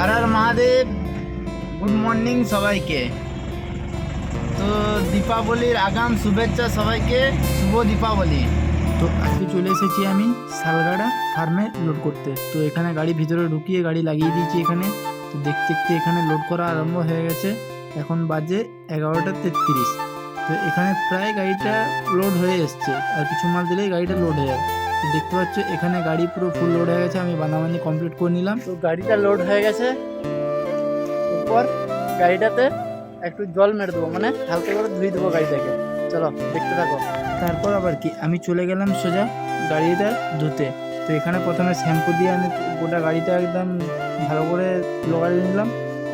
হর Har Mahadev good morning সবাইকে তো দীপাবলির আগাম শুভেচ্ছা সবাইকে শুভ দীপাবলি তো আজকে চলে এসেছি আমি শালগাড়া ফার্মে লোড করতে। তো এখানে গাড়ি ভিতরে ঢুকিয়ে গাড়ি লাগিয়ে দিয়েছি এখানে। তো দেখতে দেখতে এখানে লোড করা আরম্ভ হয়ে গেছে। এখন বাজে এগারোটা তেত্রিশ। তো এখানে প্রায় গাড়িটা লোড হয়ে এসছে। আর কিছু মাল দিলেই গাড়িটা লোড হয়ে যাবে। দেখতে পাচ্ছ এখানে গাড়ি পুরো ফুল লোড হয়ে গেছে আমি বানাবানি কমপ্লিট করে নিলাম। তো গাড়িটা লোড হয়ে গেছে। এরপর গাড়িটাতে একটু জল মেরে দেবো মানে হালকা করে ধুয়ে দেবো গাড়িটাকে। চলো দেখতে থাকো। তারপর আবার কি? আমি চলে গেলাম সোজা গাড়িটা ধুতে। তো এখানে প্রথমে শ্যাম্পু দিয়ে আমি গোটা গাড়িটা একদম ভালো করে লোগাড়ি নিলাম।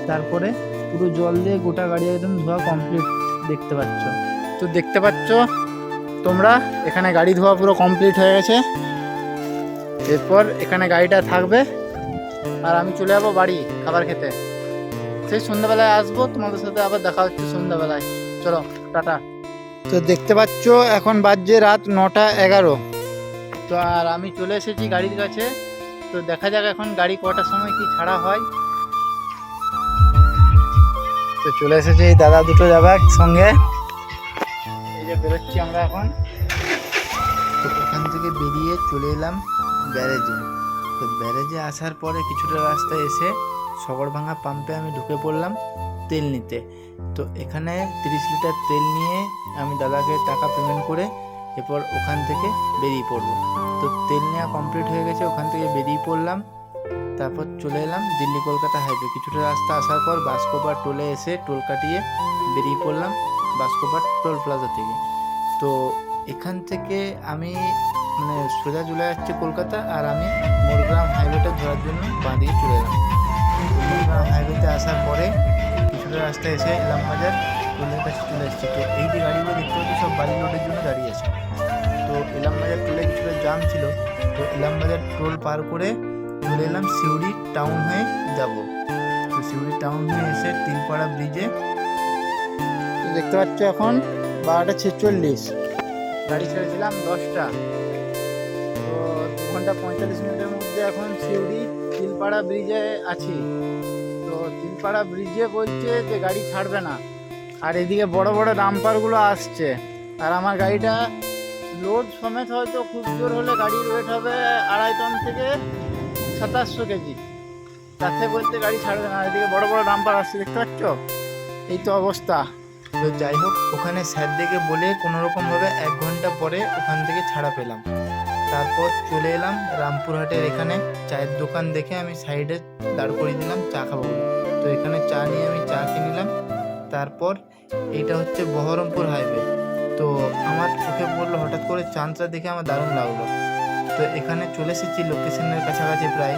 তারপরে পুরো জল দিয়ে গোটা গাড়ি একদম ধোয়া কমপ্লিট দেখতে পাচ্ছ। তো দেখতে পাচ্ছ তোমরা, এখানে গাড়ি ধোয়া পুরো কমপ্লিট হয়ে গেছে। এরপর এখানে গাড়িটা থাকবে। আর আমি চলে যাব বাড়ি খাবার খেতে। সেই সন্ধ্যাবেলায় আসব, তোমাদের সাথে আবার দেখা হচ্ছে সন্ধ্যাবেলায়। চলো, টাটা। তো দেখতে পাচ্ছ, এখন বাজছে রাত নটা এগারো। তো আর আমি চলে এসেছি গাড়ির কাছে। তো দেখা যাক এখন গাড়ি কটার সময় কি ছাড়া হয়। তো চলে এসেছে দাদা দুটো যাবে সঙ্গে। যে বেরোচ্ছি আমরা এখন। তো ওখান থেকে বেরিয়ে চলে এলাম ব্যারেজে তো ব্যারেজে আসার পরে কিছুটা রাস্তা এসে ভাঙা পাম্পে আমি ঢুকে পড়লাম তেল নিতে। তো এখানে তিরিশ লিটার তেল নিয়ে আমি দাদাকে টাকা পেমেন্ট করে এরপর ওখান থেকে বেরিয়ে পড়ব। তো তেল নেওয়া কমপ্লিট হয়ে গেছে, ওখান থেকে বেরিয়ে পড়লাম। তারপর চলে এলাম দিল্লি কলকাতা হাইওয়ে কিছুটা রাস্তা আসার পর বাসকোপার টোলে এসে টোল কাটিয়ে বেরিয়ে পড়লাম। বাসকোপার টোল প্লাজা থেকে। তো এখান থেকে আমি মানে সোজা চলে যাচ্ছে কলকাতা আর আমি মোরগ্রাম হাইওয়েটা ধরার জন্য বাঁ দিকে চলে এলাম। মোরগ্রাম হাইওয়েতে আসার পরে কিছুটা রাস্তা এসে এলাম বাজার, টোলের কাছে চলে এসেছি। তো এই যে গাড়িগুলো দেখতে পাচ্ছি, সব বাড়ি লোডের জন্য দাঁড়িয়ে আছে। তো এলাম বাজার টোলে কিছুটা জাম ছিল। তো এলাম বাজার টোল পার করে চলে এলাম সিউড়ি টাউন হয়ে যাব। তো সিউড়ি টাউন হয়ে এসে তিলপাড়া ব্রিজে দেখতে পাচ্ছ এখন বারোটা ছেচল্লিশ। গাড়ি ছেড়েছিলাম দশটা। তো দু ঘণ্টা পঁয়তাল্লিশ মিনিটের মধ্যে এখন সিউড়ি তিলপাড়া ব্রিজে আছি। তো তিলপাড়া ব্রিজে বলছে যে গাড়ি ছাড়বে না। আর এদিকে বড় বড় ডাম্পারগুলো আসছে। আর আমার গাড়িটা লোড সমেত হয়তো খুব জোর হলে গাড়ির ওয়েট হবে আড়াই টন থেকে সাতাশশো কেজি। তাতে বলতে গাড়ি ছাড়বে না। এদিকে বড় বড় ডাম্পার আসছে, দেখতে পাচ্ছ? এই তো অবস্থা। তো যাই হোক, ওখানে স্যার দেখে বলে কোনো রকমভাবে এক ঘণ্টা পরে ওখান থেকে ছাড়া পেলাম। তারপর চলে এলাম রামপুরহাটের এখানে। চায়ের দোকান দেখে আমি সাইডে দাঁড় করিয়ে দিলাম, চা খাব তো এখানে চা নিয়ে আমি চা কিনে নিলাম। তারপর এটা হচ্ছে বহরমপুর হাইওয়ে। তো আমার চোখে পড়ল, হঠাৎ করে চাঁদটা দেখে আমার দারুণ লাগল। তো এখানে চলে এসেছি, লোকেশনের কাছাকাছি প্রায়।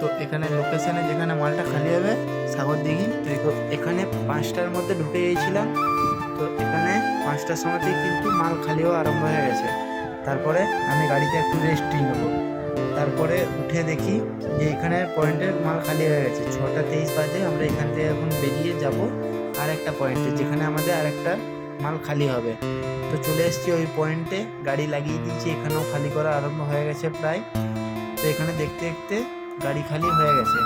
তো এখানে লোকেশনে যেখানে মালটা খালি হবে, সাগর দিঘি। তো এখানে পাঁচটার মধ্যে ঢুকে গিয়েছিলাম। তো এখানে পাঁচটার সময়তেই কিন্তু মাল খালি হওয়া আরম্ভ হয়ে গেছে। তারপরে আমি গাড়িতে একটু রেস্ট নিয়ে নেব। তারপরে উঠে দেখি যে এখানে পয়েন্টের মাল খালি হয়ে গেছে। ছটা তেইশ বাজে, আমরা এখান থেকে এখন বেরিয়ে যাব আর একটা পয়েন্টে যেখানে আমাদের আর একটা মাল খালি হবে। তো চলে এসেছি ওই পয়েন্টে গাড়ি লাগিয়ে দিয়েছি, এখানেও খালি করা আরম্ভ হয়ে গেছে প্রায়। তো এখানে দেখতে দেখতে গাড়ি খালি হয়ে গেছে।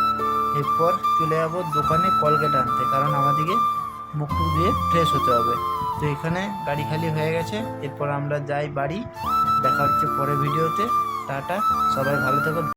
এরপর চলে যাব দোকানে কলগেট আনতে, কারণ আমাদেরকে মুখ দিয়ে ফ্রেশ হতে হবে। তো এখানে গাড়ি খালি হয়ে গেছে, এরপর আমরা যাই বাড়ি। দেখা হচ্ছে পরে ভিডিওতে। টাটা, সবাই ভালো থেকো